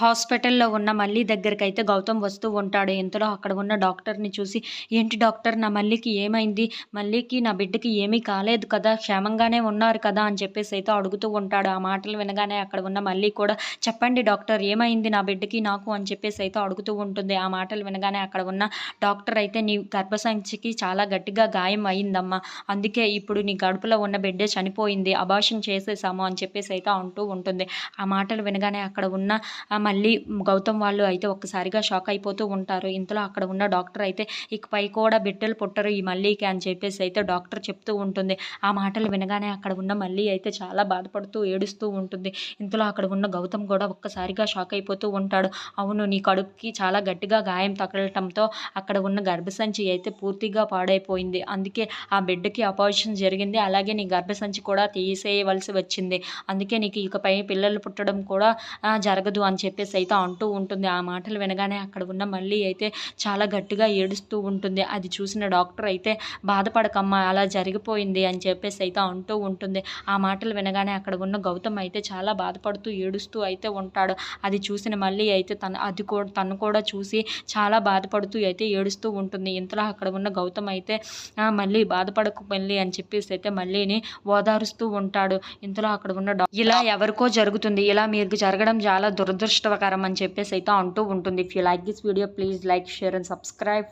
హాస్పిటల్లో ఉన్న మళ్ళీ దగ్గరికి అయితే గౌతమ్ వస్తూ ఉంటాడు. ఎంతలో అక్కడ ఉన్న డాక్టర్ని చూసి ఏంటి డాక్టర్ నా మళ్ళీకి ఏమైంది? మళ్ళీకి నా బిడ్డకి ఏమీ కాలేదు కదా క్షేమంగానే ఉన్నారు కదా అని చెప్పేసి అయితే అడుగుతూ ఉంటాడు. ఆ మాటలు వినగానే అక్కడ ఉన్న మళ్ళీ కూడా చెప్పండి డాక్టర్ ఏమైంది నా బిడ్డకి నాకు అని చెప్పేసి అయితే అడుగుతూ ఉంటుంది. ఆ మాటలు వినగానే అక్కడ ఉన్న డాక్టర్ అయితే నీ గర్భసంచికి చాలా గట్టిగా గాయం అయిందమ్మా. అందుకే ఇప్పుడు నీ గడుపులో ఉన్న బిడ్డే చనిపోయింది. అభాషణ చేసేసాము అని చెప్పేసి అయితే అంటూ ఉంటుంది. ఆ మాటలు వినగానే అక్కడ ఉన్న ఆ మళ్ళీ గౌతమ్ వాళ్ళు అయితే ఒక్కసారిగా షాక్ అయిపోతూ ఉంటారు. ఇంతలో అక్కడ ఉన్న డాక్టర్ అయితే ఇకపై కూడా బిడ్డలు పుట్టరు ఈ మల్లీకి అని చెప్పేసి అయితే డాక్టర్ చెప్తూ ఉంటుంది. ఆ మాటలు వినగానే అక్కడ ఉన్న మళ్ళీ అయితే చాలా బాధపడుతూ ఏడుస్తూ ఉంటుంది. ఇంతలో అక్కడ ఉన్న గౌతమ్ కూడా ఒక్కసారిగా షాక్ అయిపోతూ ఉంటాడు. అవును నీ కడుపుకి చాలా గట్టిగా గాయం తగలటంతో అక్కడ ఉన్న గర్భసంచి అయితే పూర్తిగా పాడైపోయింది. అందుకే ఆ బిడ్డకి అపాయిషన్ జరిగింది. అలాగే నీ గర్భసంచి కూడా తీసేయవలసి వచ్చింది. అందుకే నీకు ఇకపై పిల్లలు పుట్టడం కూడా జరగదు అని చెప్పేసి అయితే అంటూ ఉంటుంది. ఆ మాటలు వినగానే అక్కడ ఉన్న మళ్ళీ అయితే చాలా గట్టిగా ఏడుస్తూ ఉంటుంది. అది చూసిన డాక్టర్ అయితే బాధపడకమ్మా అలా జరిగిపోయింది అని చెప్పేసి అయితే అంటూ ఉంటుంది. ఆ మాటలు వినగానే అక్కడ ఉన్న గౌతమ్ అయితే చాలా బాధపడుతూ ఏడుస్తూ అయితే ఉంటాడు. అది చూసిన మళ్ళీ అయితే తను అది కూడా తను కూడా చూసి చాలా బాధపడుతూ అయితే ఏడుస్తూ ఉంటుంది. ఇంతలో అక్కడ ఉన్న గౌతమ్ అయితే మళ్ళీ బాధపడకు మళ్ళీ అని చెప్పేసి అయితే మళ్ళీని ఓదారుస్తూ ఉంటాడు. ఇంతలో అక్కడ ఉన్న ఇలా ఎవరికో జరుగుతుంది. ఇలా మీకు జరగడం చాలా దురదృష్టం. దురదృష్టకరం అని చెప్పేసి అయితే అంటూ ఉంటుంది. If you like this video please like share and subscribe